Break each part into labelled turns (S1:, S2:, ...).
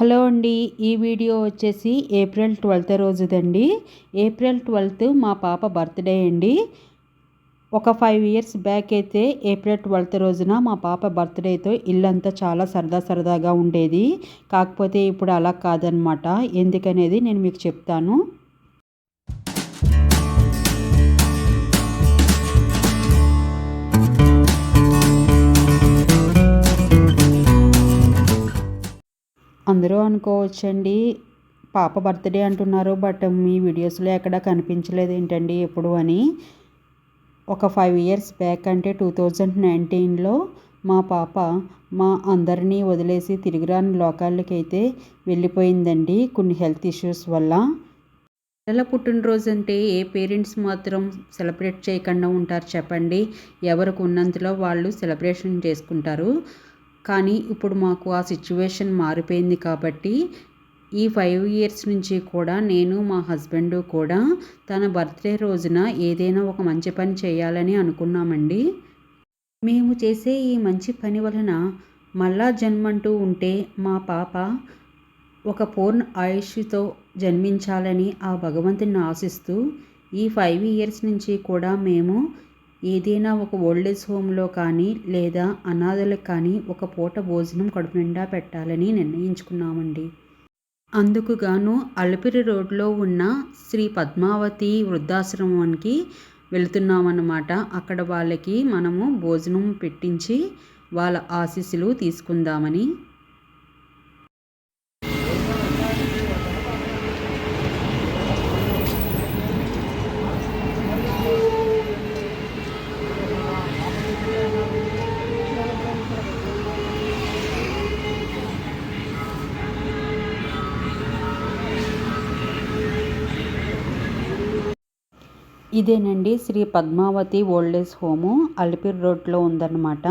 S1: Hello అండి ఈ video వచ్చేసి ఏప్రిల్ ట్వెల్త్ రోజుదండి. ఏప్రిల్ ట్వెల్త్ మా పాప బర్త్డే అండి. ఒక ఫైవ్ ఇయర్స్ బ్యాక్ అయితే ఏప్రిల్ ట్వెల్త్ రోజున మా పాప బర్త్డేతో ఇల్లంతా చాలా సరదా సరదాగా ఉండేది. కాకపోతే ఇప్పుడు అలా కాదనమాట. ఎందుకనేది నేను మీకు చెప్తాను. అందరూ అనుకోవచ్చండి. పాప బర్త్డే అంటున్నారు బట్ మీ వీడియోస్లో ఎక్కడ కనిపించలేదు ఏంటండి ఎప్పుడు అని. ఒక ఫైవ్ ఇయర్స్ బ్యాక్ అంటే టూ థౌజండ్ నైన్టీన్లో మా పాప మా అందరినీ వదిలేసి తిరిగిరాని లోకాలకి అయితే వెళ్ళిపోయిందండి కొన్ని హెల్త్ ఇష్యూస్ వల్ల. పిల్లల పుట్టినరోజు అంటే ఏ పేరెంట్స్ మాత్రం సెలబ్రేట్ చేయకుండా ఉంటారు చెప్పండి. ఎవరికి ఉన్నంతలో వాళ్ళు సెలబ్రేషన్ చేసుకుంటారు. కానీ ఇప్పుడు మాకు ఆ సిచ్యువేషన్ మారిపోయింది కాబట్టి ఈ ఫైవ్ ఇయర్స్ నుంచి కూడా నేను మా హస్బెండ్ కూడా తన బర్త్డే రోజున ఏదైనా ఒక మంచి పని చేయాలని అనుకున్నామండి. మేము చేసే ఈ మంచి పని వలన మళ్ళా జన్మంటూ ఉంటే మా పాప ఒక పూర్ణ ఆయుష్తో జన్మించాలని ఆ భగవంతుని ఆశిస్తూ ఈ ఫైవ్ ఇయర్స్ నుంచి కూడా మేము ఏదైనా ఒక ఓల్డేజ్ హోమ్లో కానీ లేదా అనాథలకు కానీ ఒక పూట భోజనం కడుపు నిండా పెట్టాలని నిర్ణయించుకున్నామండి. అందుకుగాను అలిపిరి రోడ్లో ఉన్న శ్రీ పద్మావతి వృద్ధాశ్రమానికి వెళుతున్నామన్నమాట. అక్కడ వాళ్ళకి మనము భోజనం పెట్టించి వాళ్ళ ఆశీస్సులు తీసుకుందామని. ఇదేనండి Shri Padmavati old age home. Alipiri రోడ్లో ఉందన్నమాట.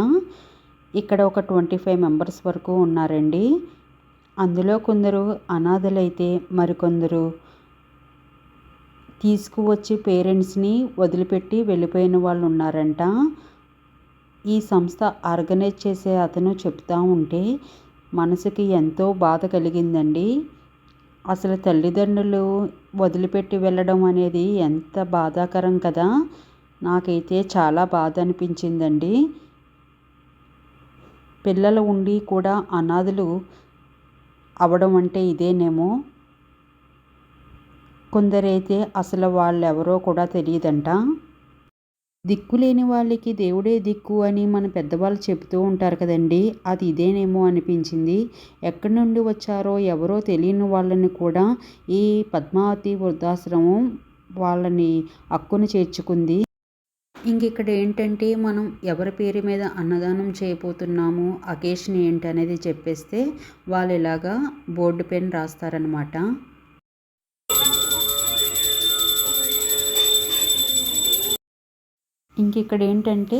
S1: ఇక్కడ ఒక ట్వంటీ ఫైవ్ మెంబర్స్ వరకు ఉన్నారండి. అందులో కొందరు అనాథలైతే మరికొందరు తీసుకువచ్చి పేరెంట్స్ని వదిలిపెట్టి వెళ్ళిపోయిన వాళ్ళు ఉన్నారంట. ఈ సంస్థ ఆర్గనైజ్ చేసే అతను చెప్తా ఉంటే మనసుకి ఎంతో బాధ కలిగిందండి. అసలు తల్లిదండ్రులు వదిలిపెట్టి వెళ్ళడం అనేది ఎంత బాధాకరం కదా? నాకైతే చాలా బాధ అనిపించిందండి. పిల్లలు ఉండి కూడా అనాథలు అవడం అంటే ఇదేనేమో? కొందరైతే అసలు వాళ్ళెవరో కూడా తెలియదంట. దిక్కులేని వాళ్ళకి దేవుడే దిక్కు అని మన పెద్దవాళ్ళు చెబుతూ ఉంటారు కదండి. అది ఇదేనేమో అనిపించింది. ఎక్కడి నుండి వచ్చారో ఎవరో తెలియని వాళ్ళని కూడా ఈ పద్మావతి వృద్ధాశ్రమం వాళ్ళని హక్కును చేర్చుకుంది. ఇంక ఇక్కడ ఏంటంటే మనం ఎవరి పేరు మీద అన్నదానం చేయబోతున్నాము అకేషన్ ఏంటి అనేది చెప్పేస్తే వాళ్ళు ఇలాగా బోర్డు పెన్ రాస్తారనమాట ఇంక ఇక్కడ ఏంటంటే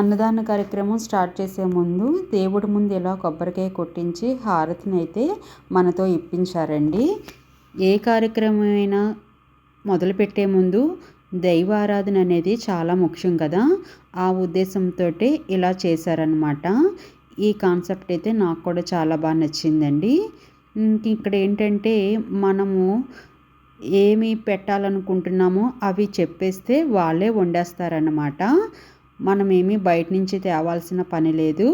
S1: అన్నదాన కార్యక్రమం స్టార్ట్ చేసే ముందు దేవుడి ముందు ఇలా కొబ్బరికాయ కొట్టించి హారతిని అయితే మనతో ఇప్పించారండి. ఏ కార్యక్రమమైనా మొదలుపెట్టే ముందు దైవారాధన అనేది చాలా ముఖ్యం కదా. ఆ ఉద్దేశంతో ఇలా చేశారనమాట ఈ కాన్సెప్ట్ అయితే నాకు కూడా చాలా బాగా నచ్చిందండి. ఇంక ఇక్కడ ఏంటంటే మనము ఏమి పెట్టాలనుకుంటున్నామో అవి చెప్పేస్తే వాళ్ళే వండేస్తారన్నమాట. మనమేమి బయట నుంచి తేవాల్సిన పని లేదు.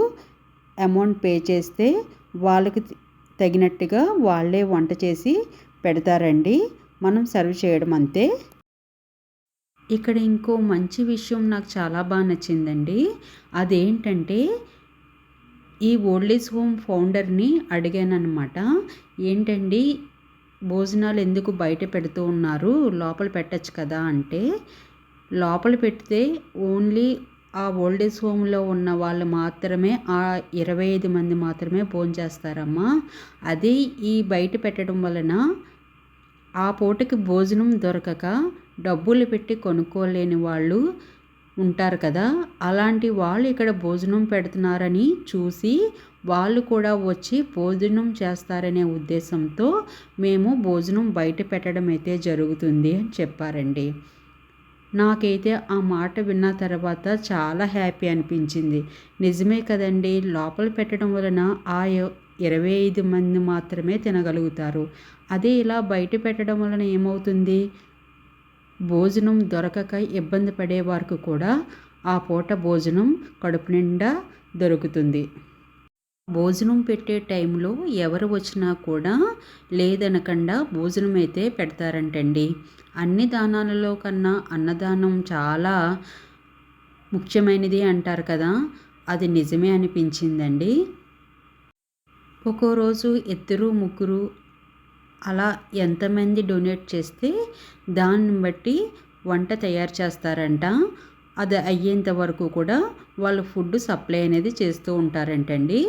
S1: అమౌంట్ పే చేస్తే వాళ్ళకి తగినట్టుగా వాళ్ళే వంట చేసి పెడతారండి. మనం సర్వ్ చేయడం అంతే. ఇక్కడ ఇంకో మంచి విషయం నాకు చాలా బాగా నచ్చిందండి. అదేంటంటే ఈ ఓల్డేజ్ హోమ్ ఫౌండర్ని అడిగాను అనమాట ఏంటండి భోజనాలు ఎందుకు బయట పెడుతూ ఉన్నారు? లోపల పెట్టచ్చు కదా అంటే లోపల పెడితే ఓన్లీ ఆ ఓల్డేజ్ హోమ్లో ఉన్న వాళ్ళు మాత్రమే ఆ ఇరవై ఐదు మంది మాత్రమే భోంచేస్తారమ్మా అది ఈ బయట పెట్టడం వలన ఆ పూటకి భోజనం దొరకక డబ్బులు పెట్టి కొనుక్కోలేని వాళ్ళు ఉంటారు కదా. అలాంటి వాళ్ళు ఇక్కడ భోజనం పెడుతున్నారని చూసి వాళ్ళు కూడా వచ్చి భోజనం చేస్తారనే ఉద్దేశంతో మేము భోజనం బయట పెట్టడం అయితే జరుగుతుంది అని చెప్పారండి. నాకైతే ఆ మాట విన్న తర్వాత చాలా హ్యాపీ అనిపించింది. నిజమే కదండి లోపల పెట్టడం వలన ఆ ఇరవై ఐదు మంది మాత్రమే తినగలుగుతారు. అదే ఇలా బయట పెట్టడం వలన ఏమవుతుంది? భోజనం దొరకక ఇబ్బంది పడే వారికి కూడా ఆ పూట భోజనం కడుపు నిండా దొరుకుతుంది. భోజనం పెట్టే టైంలో ఎవరు వచ్చినా కూడా లేదనకుండా భోజనం అయితే పెడతారంటండి. అన్ని దానాలలో కన్నా అన్నదానం చాలా ముఖ్యమైనది అంటారు కదా. అది నిజమే అనిపించిందండి. ఒక్కో రోజు ఇద్దరు ముగ్గురు అలా ఎంతమంది డొనేట్ చేస్తే దాన్ని బట్టి వంట తయారు చేస్తారంట. అది అయ్యేంత వరకు కూడా వాళ్ళు ఫుడ్ సప్లై అనేది చేస్తూ ఉంటారంటండి.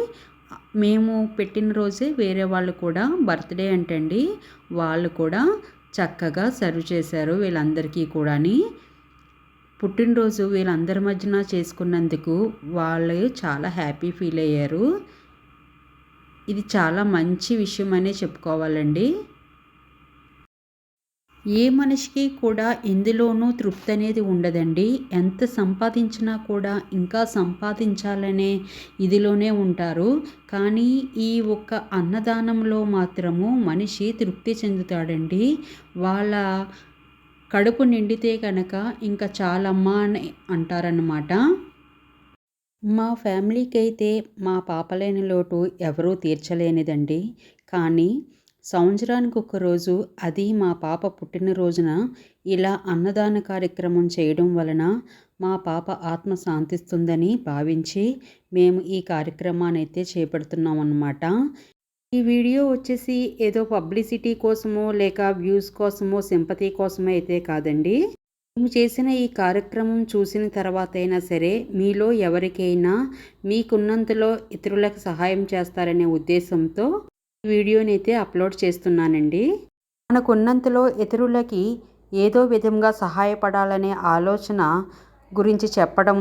S1: మేము పెట్టిన రోజే వేరే వాళ్ళు కూడా బర్త్డే అంటండి. వాళ్ళు కూడా చక్కగా సర్వ్ చేశారు వీళ్ళందరికీ కూడాని. పుట్టినరోజు వీళ్ళందరి మధ్యన చేసుకున్నందుకు వాళ్ళు చాలా హ్యాపీ ఫీల్ అయ్యారు. ఇది చాలా మంచి విషయం అనే చెప్పుకోవాలండి. ఏ మనిషికి కూడా ఎందులోనూ తృప్తి అనేది ఉండదండి. ఎంత సంపాదించినా కూడా ఇంకా సంపాదించాలనే ఇదిలోనే ఉంటారు. కానీ ఈ ఒక్క అన్నదానంలో మాత్రము మనిషి తృప్తి చెందుతాడండి. వాళ్ళ కడుపు నిండితే కనుక ఇంకా చాలమ్మా అని అంటారన్నమాట. మా ఫ్యామిలీకి అయితే మా పాపలేని లోటు ఎవరూ తీర్చలేనిదండి. కానీ సంవత్సరానికి ఒక రోజు అది మా పాప పుట్టినరోజున ఇలా అన్నదాన కార్యక్రమం చేయడం వలన మా పాప ఆత్మ శాంతిస్తుందని భావించి మేము ఈ కార్యక్రమాన్ని అయితే చేపడుతున్నాం అన్నమాట ఈ వీడియో వచ్చేసి ఏదో పబ్లిసిటీ కోసమో లేక వ్యూస్ కోసమో సింపతి కోసమో అయితే కాదండి. మేము చేసిన ఈ కార్యక్రమం చూసిన తర్వాత అయినా సరే మీలో ఎవరికైనా మీకున్నంతలో ఇతరులకు సహాయం చేస్తారనే ఉద్దేశంతో వీడియోని అయితే అప్లోడ్ చేస్తున్నానండి మనకున్నంతలో ఇతరులకి ఏదో విధంగా సహాయపడాలనే ఆలోచన గురించి చెప్పడం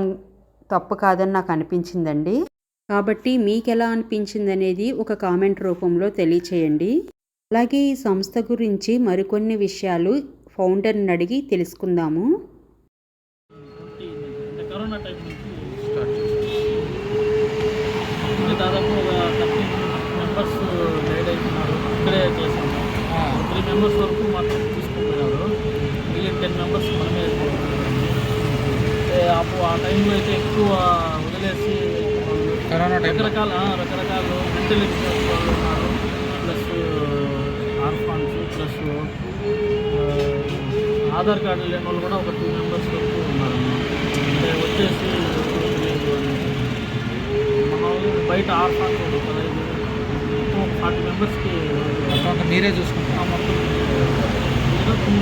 S1: తప్పు కాదని నాకు అనిపించిందండి కాబట్టి మీకు ఎలా అనిపించింది అనేది ఒక కామెంట్ రూపంలో తెలియచేయండి అలాగే ఈ సంస్థ గురించి మరికొన్ని విషయాలు ఫౌండర్ని అడిగి తెలుసుకుందాము
S2: కరోనా టైం నుంచి దాదాపు మెంబర్స్ వరకు మాత్రం తీసుకుంటున్నారు. మిగిలిన టెన్ మెంబర్స్ మనమే అప్పుడు ఆ టైంలో అయితే ఎక్కువ వదిలేసి
S3: కరోనా
S2: రకరకాల రకరకాల మెంటల్ వాళ్ళు ఉన్నారు plus orphans plus Aadhaar card లేని వాళ్ళు కూడా ఒక టూ మెంబర్స్ వరకు ఉన్నారు. అంటే వచ్చేసి. మన బయట ఆర్ఫాన్స్ ఒక ఫార్టీ మెంబర్స్కి
S3: మొత్తం మీరే చూసుకుంటారు.
S2: మొత్తం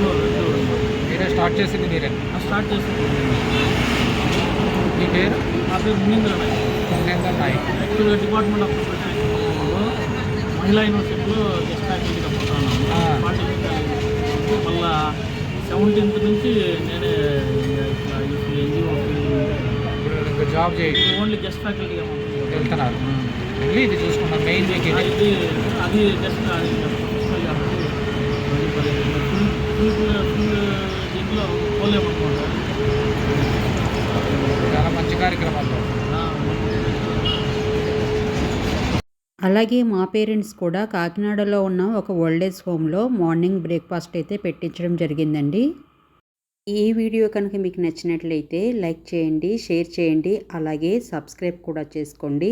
S3: మీరే స్టార్ట్ చేసింది మీరే.
S2: స్టార్ట్ చేసింది
S3: మీ పేరు?
S2: నా పేరు మునీంద్ర నాయక్.
S3: పుణ్యేందర్ నాయక్.
S2: యాక్చువల్గా డిపార్ట్మెంట్ ఆఫ్ మహిళా యూనివర్సిటీలో గెస్ట్ ఫ్యాకల్టీగా పోతాను మళ్ళా సెవెంటీన్త్ నుంచి నేనే ఎన్జిఓ
S3: జాబ్ చేయి.
S2: ఓన్లీ గెస్ట్ ఫ్యాకల్టీగా
S3: వెళ్తున్నారు. వెళ్ళి ఇది మెయిన్ ఇది.
S2: అది జస్ట్ దీంట్లో
S3: చాలా మంచి కార్యక్రమాలు.
S1: అలాగే మా పేరెంట్స్ కూడా కాకినాడలో ఉన్న ఒక ఓల్డేజ్ హోమ్లో మార్నింగ్ బ్రేక్ఫాస్ట్ అయితే పెట్టించడం జరిగిందండి. ఈ వీడియో కనుక మీకు నచ్చినట్లయితే లైక్ చేయండి షేర్ చేయండి అలాగే సబ్స్క్రైబ్ కూడా చేసుకోండి.